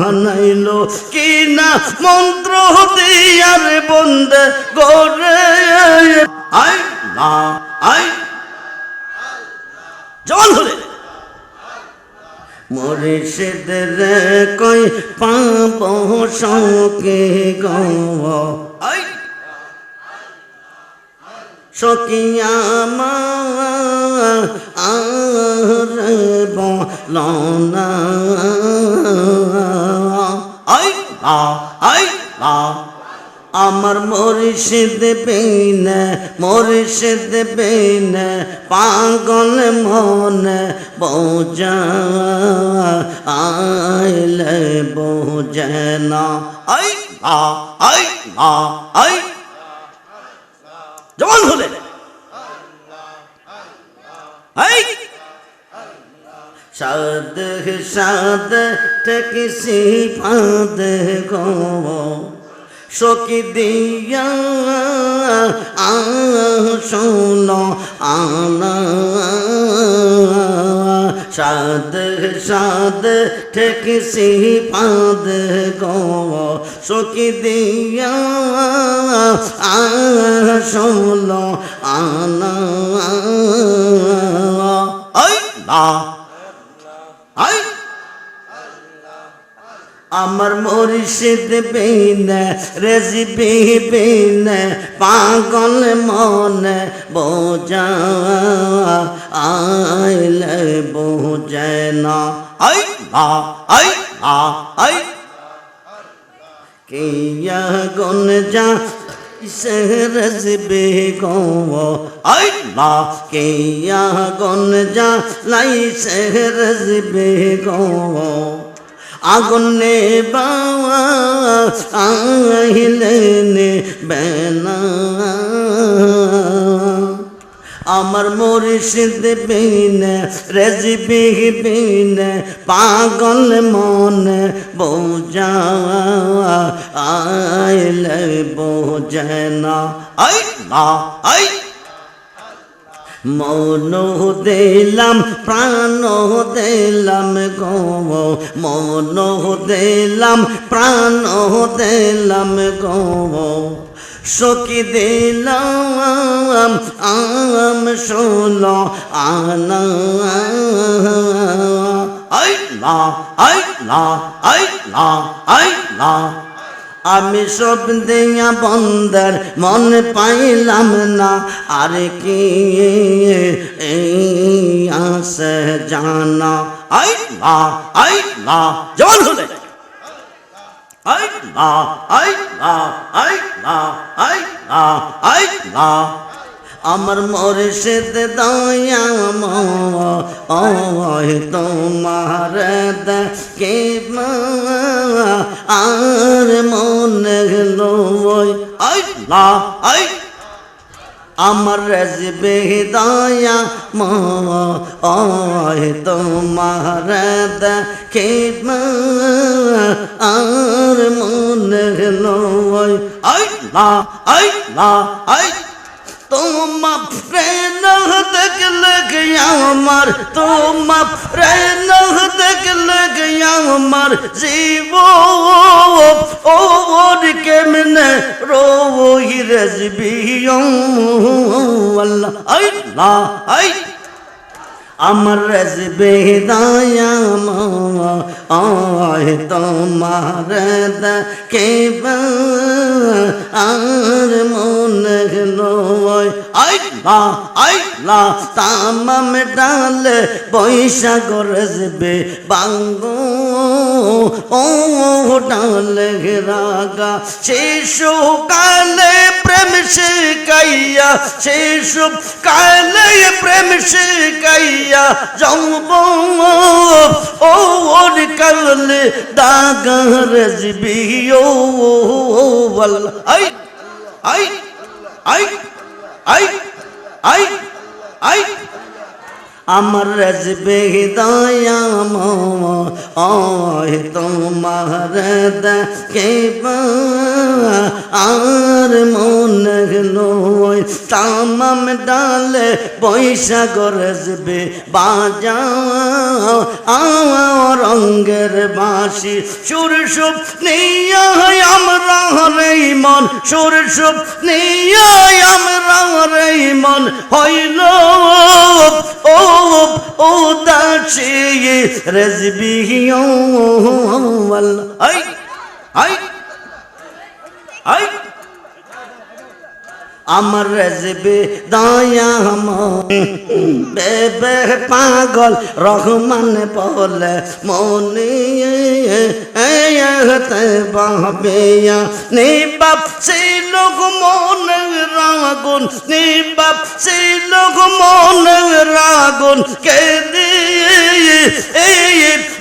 বানাইল কি না মন্ত্র দিয়ার বন্দে গোরে। আই না, আই। জবান হলে মুর্শিদের কই পাব সকে গো আই। সকিয়া মা আর বলনা আমার মুর্শিদ বিন মুর্শিদ বিন, পাগল মন বোঝা, আইলে বোঝে না। আই আই আই। হলে এই সাদ সাদ ঠেকিসি ফাদ গো। সকি দিয়া শোনো, আনা। সাদ সাদ ঠেকিসি ফাদ গো। সকি দিয়া শোনো, আনা। না আই আমার মরিষিদ বিনে, রেজিবি বিনে, পাগল মনে বোঝা, আইলে বোঝে না। আই না আই না আই কিয়া গুন যা শহরস বেগো আল্লাহ কে গন যা লাই শহরস বেগো আগুনে নে বাবা আহিলেনে বেনা আমার মরিষিদ বিনে রেজিবি বিনে, পাগল মনে বোঝা আইলে বোঝে আই না আই মন দিলাম, প্রাণ দিলাম গো। মন দিলাম, প্রাণ দিলাম গো। সকি দিলাম, আম শোলো আনা। আই লা আই লা আই লা আই লা আমি সব দেয়া বন্দর মন পাইলাম না। আর কি জানা? আই লা আই লা জল হলে আই লা আই লা আই লা আই লা আই আমার মুর্শিদ দয়া ওই তোমার কে আর মনে গেলো আই আমার রাজবে দয়া ওই তোমার কে আর মনে গেলো আই, লা আই লা, আই। তোমা প্রেম দেখলে গিয়া আমার, তোমা প্রেম দেখলে গিয়া আমার জীব ও কেমনে রোহি রজবি আল্লাহ আই আই আমার রজবে দায়াম, আয় তোমার কে আর মন গেলো আই লা আই লা তামাম ডাল বৈশাখ রজবে বাঙ্গো, ও ডাল রাগা শিশু শিকাইয়া শিশু কালে প্রেম শিকাইয়া যাইয়া যাও ও, ওর কালে দাগর জিবি ও আল্লাহ আই আই আই আই আই আই আমার রাজবে দয়াম ওই তোমার দেখে আর মন গেলো তামাম ডালে বৈশাখ রেজবে, বাজাও আও রঙ্গের বাঁশি। সুর সুপ নিয়া আমরা রে মন, সুর সুপ নিয়া আমরা রে মন। হইল ও ও দাসি রেজবি আই আই আই। আমার রেজবে দয়া বেবে পাগল রহমান বলে মনে এতে বাবিয়া। নি বাপ সে লোক মন রাগুন নি বাপ সে লোক মন রাগুন। কে এই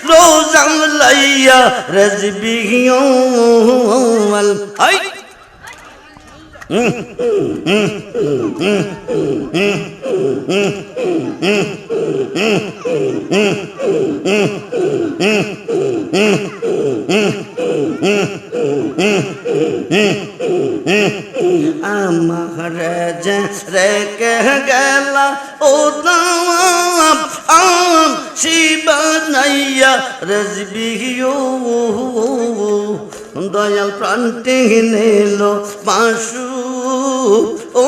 রোজাম লাইয়া রেজবি আই আমার যে রেখে গেল ও দাম আম নাইয়া রজবি দয়াল প্রান্তে নিল পাশু ও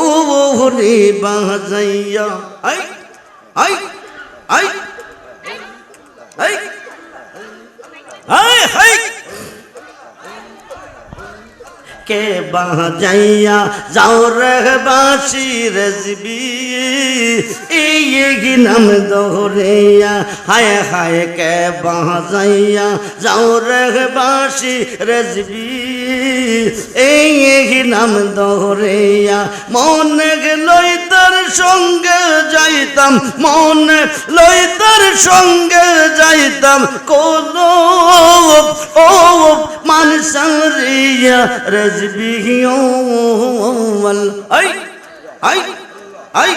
রে বাজাইয়া। আই আই আই আই আই কে বাজাইয়া যাও রে বাসি রজবি এই নাম দোহরিয়া, হায় হায় কে বাজাইয়া যাও রে বাসি রজবি এই নাম দোহরিয়া, মন লই তার সঙ্গে যাইতাম, মন লই তার সঙ্গে যাইতাম। কোন ও মানসারিয়া রজবি আই আই আই।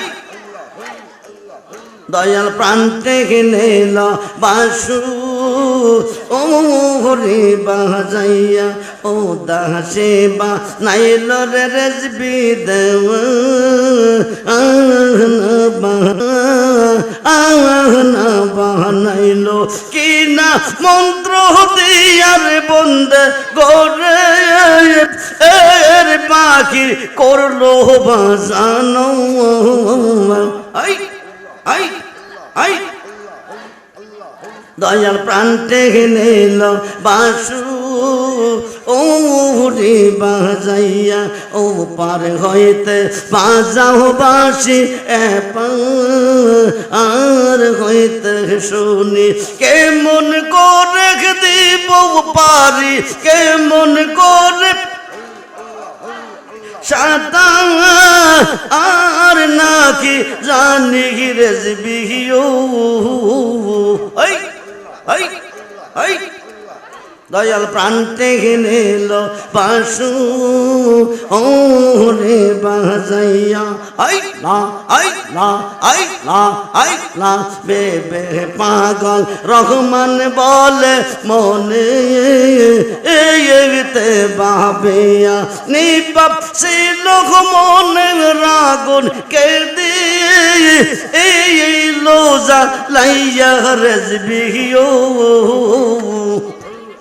দয়াল প্রান্তে গেলে বাসু ও হরে বাজাইয়া ও দাসে বা নাইল রে রেজবি দেব আহনা বানাইল কি না মন্ত্র দিয়ার বন্দে গোরে। এর পাখি করল বাজানো। আই আই আই। দয়াল প্রান্তে নিল বাসু ও রে বাজাইয়া, ও পার হইতে বাজাও বাসি আর হইতে শুনি। কেমন করে দিব পারি, কেমন করে সাতা দয়াল প্রান্তে নিল পাশু ও রে বাজাইয়া, আই না আই না আই না আই না বেবে পাগল। রহমান বলে মনে এতে বাবিয়া। নি বাপ সে লোক মনে রাগুন কে দিয়ে এই লোজা লাইয়া রেজবিও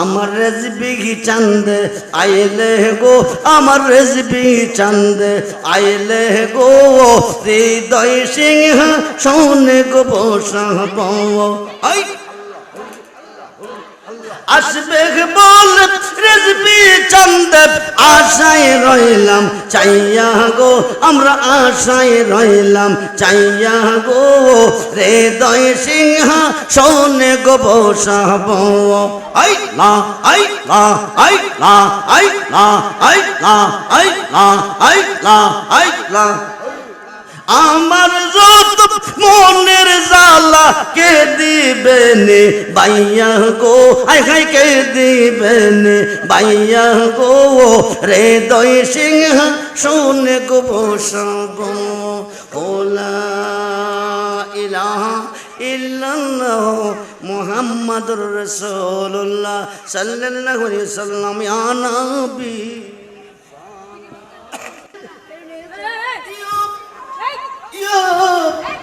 আমার রেজবি চান্দে, আইলে গো আমার রেজবি চান্দে, আইলে গো হৃদয় সিংহ, শোনে গো বসাব আই আসবে বল রেজবি চন্দ। আশায় রইলাম, চাইয়া গো, আমরা আশায় রইলাম, চাইয়া গো। হৃদয় সিংহ, শোনে গো বসাব আই লা আই লা আই লা আই লা আই লা আই লা আই লা আই লা আমার যত মনের জ্বালা কে দিবেন? বাইয়া গো আই হাই কে দিবেন? বাইয়া গো রে দই সিংহ, শুনে গো বসব। ওলা ইলাহা ইল্লাল্লাহ মুহাম্মাদুর রাসূলুল্লাহ সাল্লাল্লাহু আলাইহি সাল্লাম ইয়া নবী। yeah.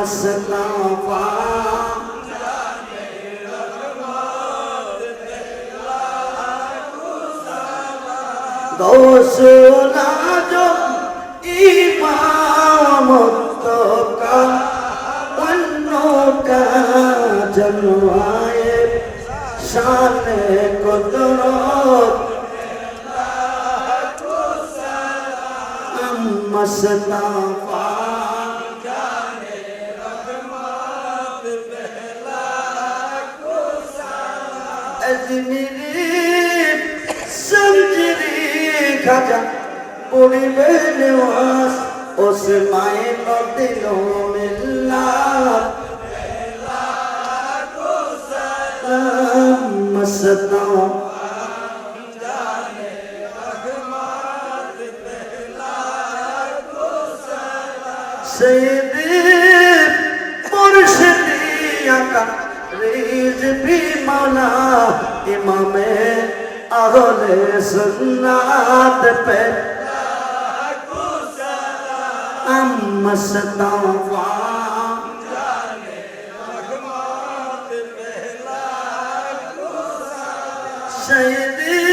مصطفیٰ غوثنا جم إمام التقى والنوكا جنوائے شان قدرت أما صلاف আজমিরি সঞ্জরি খাজা পড়িবে নেওয়াজ ওসমাই নদিল মিল্লাত মিল্লাত ریز بھی مانا امام اہل سنات پہ۔ ام مستعفا سیدی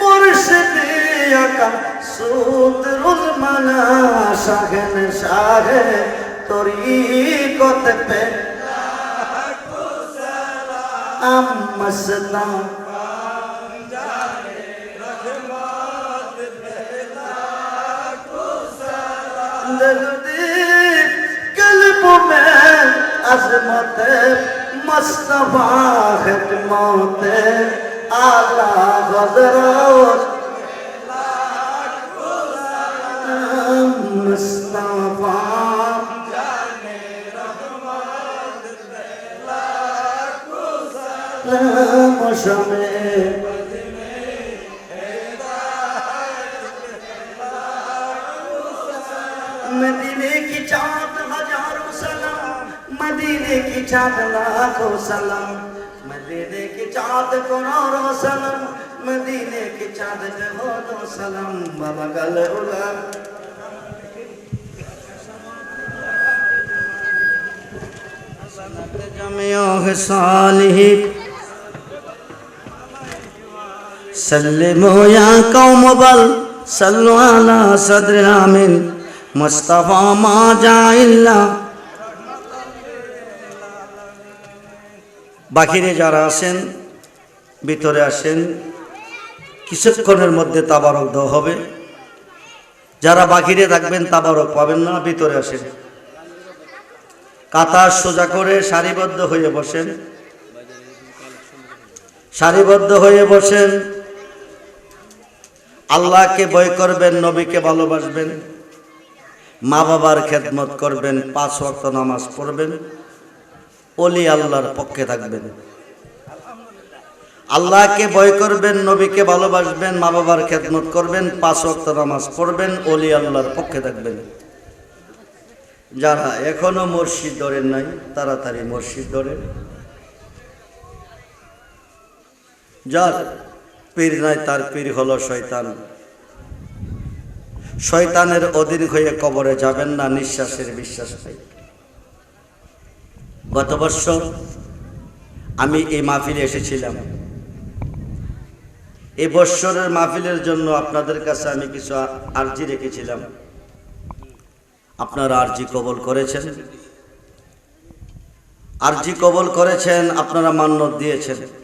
مرشدی سودر المنا شاہن شاہ طریقت پہ۔ مسنا قلبوں میں عظمت مصطفیٰ خدمت آلہ حضرت مصطفیٰ شمع مدینے کی چاند ہزاروں سلام، مدینے کی چاند لاکھوں سلام، مدینے کی چاند کروڑوں سلام، مدینے کی چاند سلام، بابا گل اڑا۔ جمع صالح سلموا يا قوم بل صلوا على صدرنا من مصطفى বাহিরে যারা আসেন, ভিতরে আসেন, কিছুক্ষণের মধ্যে তাবারক দেওয়া হবে। যারা বাহিরে থাকবেন, তাবারক পাবেন না, ভিতরে আসেন। কাতার সোজা করে সারিবদ্ধ হয়ে বসেন। সারিবদ্ধ হয়ে বসেন। আল্লাহকে ভয় করবেন, নবীকে ভালোবাসবেন, মা বাবার খেদমত করবেন, পাঁচ ওয়াক্ত নামাজ পড়বেন অলি আল্লাহর পক্ষে থাকবেন। আল্লাহকে ভয় করবেন, নবীকে ভালোবাসবেন, মা বাবার খেদমত করবেন, পাঁচ ওয়াক্ত নামাজ পড়বেন অলি আল্লাহর পক্ষে থাকবেন। যারা এখনও মসজিদ ধরেন নাই, তাড়াতাড়ি মসজিদ ধরেন। যার পীর নাই, তার পীর হলো শয়তান। শয়তানের অধীন হয়ে কবরে যাবেন না, নিঃশ্বাসের বিশ্বাস নাই। গত বছর আমি এই মাহফিলে এসেছিলাম। এই বৎসরের মাহফিলের জন্য আপনাদের কাছে আমি কিছু আর্জি রেখেছিলাম। আপনারা আর্জি কবল করেছেন। আর্জি কবল করেছেন, আপনারা মান্য দিয়েছেন।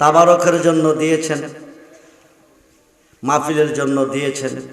তাবারকের জন্য দিয়েছেন মাহফিলের জন্য দিয়েছেন।